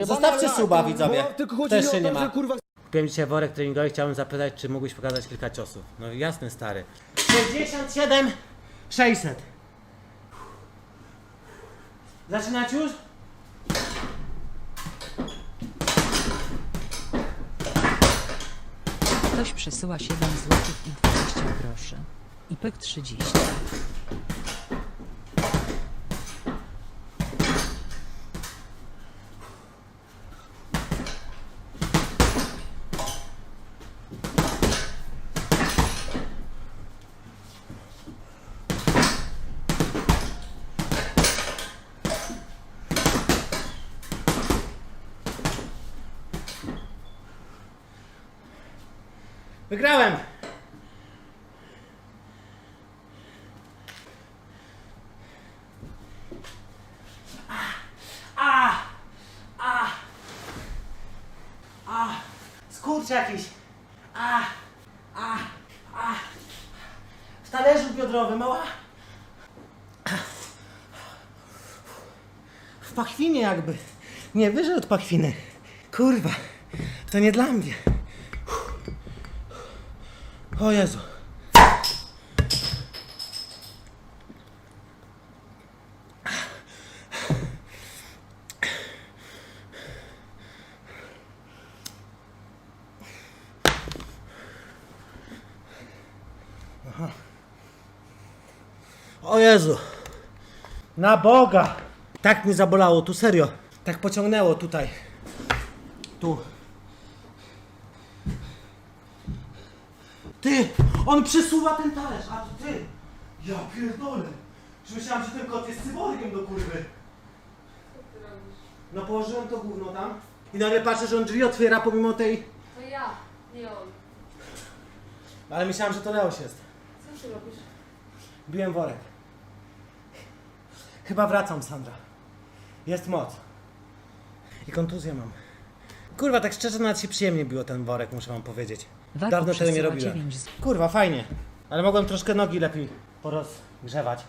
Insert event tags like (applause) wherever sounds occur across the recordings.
Zostawcie suba, widzowie. Bo tylko chodzi Też mi o się to, nie ma. że kurwa Kupiłem dzisiaj worek treningowy, chciałem zapytać, czy mógłbyś pokazać kilka ciosów. No jasny, stary. 67 600. Zaczynać już? Ktoś przesyła 7 zł i 20 groszy. I pyk 30. Wygrałem! A! A! A! Skurcz jakiś! A! A! A! W talerzu biodrowym, mała! W pachwinie jakby. Nie, wyżej od pachwiny. Kurwa, to nie dla mnie. O Jezu. O Jezu. Na Boga. Tak mnie zabolało, tu serio. Tak pociągnęło tutaj. Tu. Ty! On przesuwa ten talerz, a to ty! Ja pierdolę! Już myślałem, że ten kot jest cyborgiem do kurwy. No położyłem to gówno tam i nagle patrzę, że on drzwi otwiera pomimo tej... To ja, nie on. Ale myślałem, że to Leoś jest. Co ty robisz? Biłem worek. Chyba wracam, Sandra. Jest moc. I kontuzję mam. Kurwa, tak szczerze nawet się przyjemnie biło ten worek, muszę wam powiedzieć. Wako Dawno tego nie przesyła robiłem. 9 z... Kurwa, fajnie. Ale mogłem troszkę nogi lepiej porozgrzewać.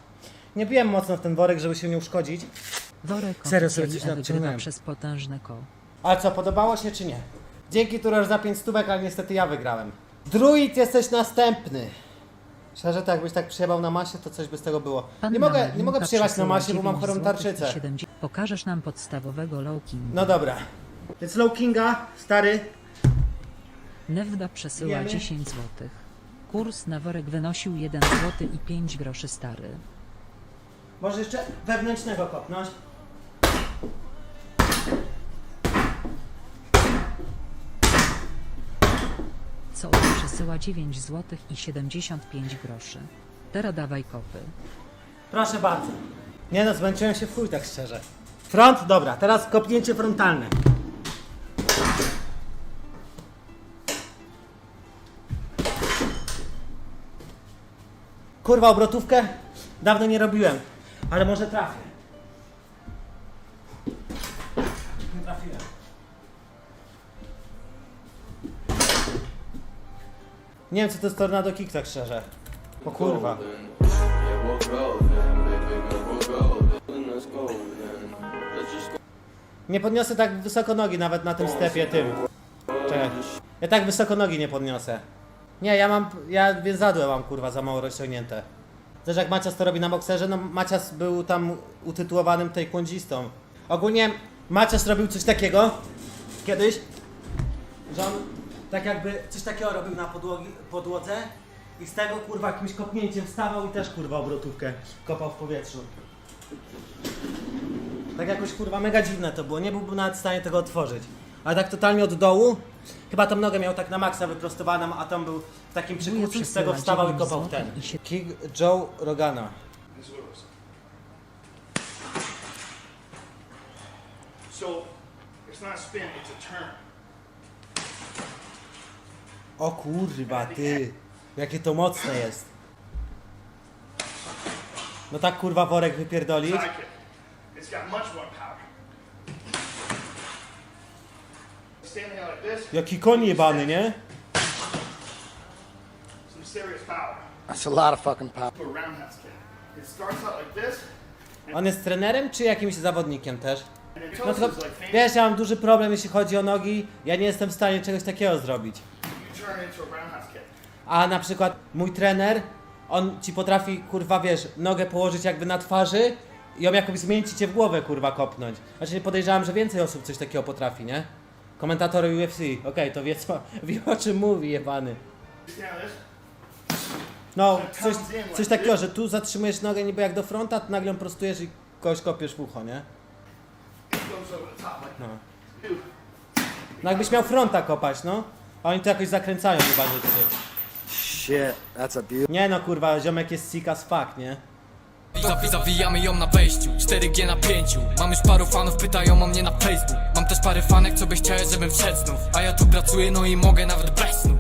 Nie biłem mocno w ten worek, żeby się nie uszkodzić. Worek Serio sobie oficjali coś wygrywa nadciągnąłem. przez potężne koło. A co, podobało się czy nie? Dzięki Turoż za 5 stówek, ale niestety ja wygrałem. Druid, jesteś następny. Szczerze, to jakbyś tak przyjebał na masie, to coś by z tego było. Nie mogę, nie mogę przyjebać na przesyła masie, bo mam 9 chorą złotych i tarczycę. 70. Pokażesz nam podstawowego low king. No dobra. Więc Low Kinga, stary. Nevda przesyła Wiemy. 10 zł. Kurs na worek wynosił 1 zł i 5 groszy stary. Może jeszcze wewnętrznego kopnąć. Co przesyła 9 zł i 75 groszy. Teraz dawaj kopy. Proszę bardzo. Nie no, zmęczyłem się w chuj, tak szczerze. Front, dobra, teraz kopnięcie frontalne. Kurwa, obrotówkę dawno nie robiłem, ale może trafię. Nie trafiłem. Nie wiem, co to jest tornado kick, tak szczerze. O kurwa. Nie podniosę tak wysoko nogi nawet na tym stepie tym. Czekaj. Ja tak wysoko nogi nie podniosę. Nie, ja mam, ja więzadłe mam kurwa za mało rozciągnięte. Też jak Macias to robi na bokserze, no Macias był tam utytułowanym taekwondzistą. Ogólnie Macias robił coś takiego kiedyś, że on tak jakby coś takiego robił na podłogi, podłodze i z tego kurwa jakimś kopnięciem wstawał i też kurwa obrotówkę kopał w powietrzu. Tak jakoś kurwa mega dziwne to było, nie byłbym nawet w stanie tego otworzyć. Ale tak totalnie od dołu, chyba tą nogę miał tak na maksa wyprostowaną, a tam był w takim przykurczy, z tego wstawał i kopał w ten. Kick Joe Rogana. So it's not a spin, it's a turn. O kurwa ty, jakie to mocne jest. No tak kurwa worek wypierdolić. It's got much more power. Standing out like this, Jaki koń jebany, nie? some serious power. That's a lot of fucking power. To a roundhouse kick. It starts out like this, On jest trenerem czy jakimś zawodnikiem też? No fam, wiesz, ja mam duży problem, jeśli chodzi o nogi. Ja nie jestem w stanie czegoś takiego zrobić. a na przykład mój trener, on ci potrafi, kurwa, wiesz, nogę położyć jakby na twarzy i ją jakoś zmienić i cię w głowę, kurwa, kopnąć. Znaczy podejrzewam, że więcej osób coś takiego potrafi, nie? Komentatory UFC, okej, to wie co, (laughs) wie o czym mówi, jebany. No, coś, coś takiego, że tu zatrzymujesz nogę niby jak do fronta, to nagle ją prostujesz i kogoś kopiesz w ucho, nie? It goes over the top like No. No jakbyś miał fronta kopać, no. A oni to jakoś zakręcają chyba nie Shit, that's a beautiful. Nie no, kurwa, ziomek jest sick as fuck, nie? Zawi zawijamy ją na wejściu. 4G na pięciu. Mam już paru fanów, pytają o mnie na Facebook Mam też parę fanek, co by chciały, żebym wszedł znów. A ja tu pracuję, no i mogę nawet bez snu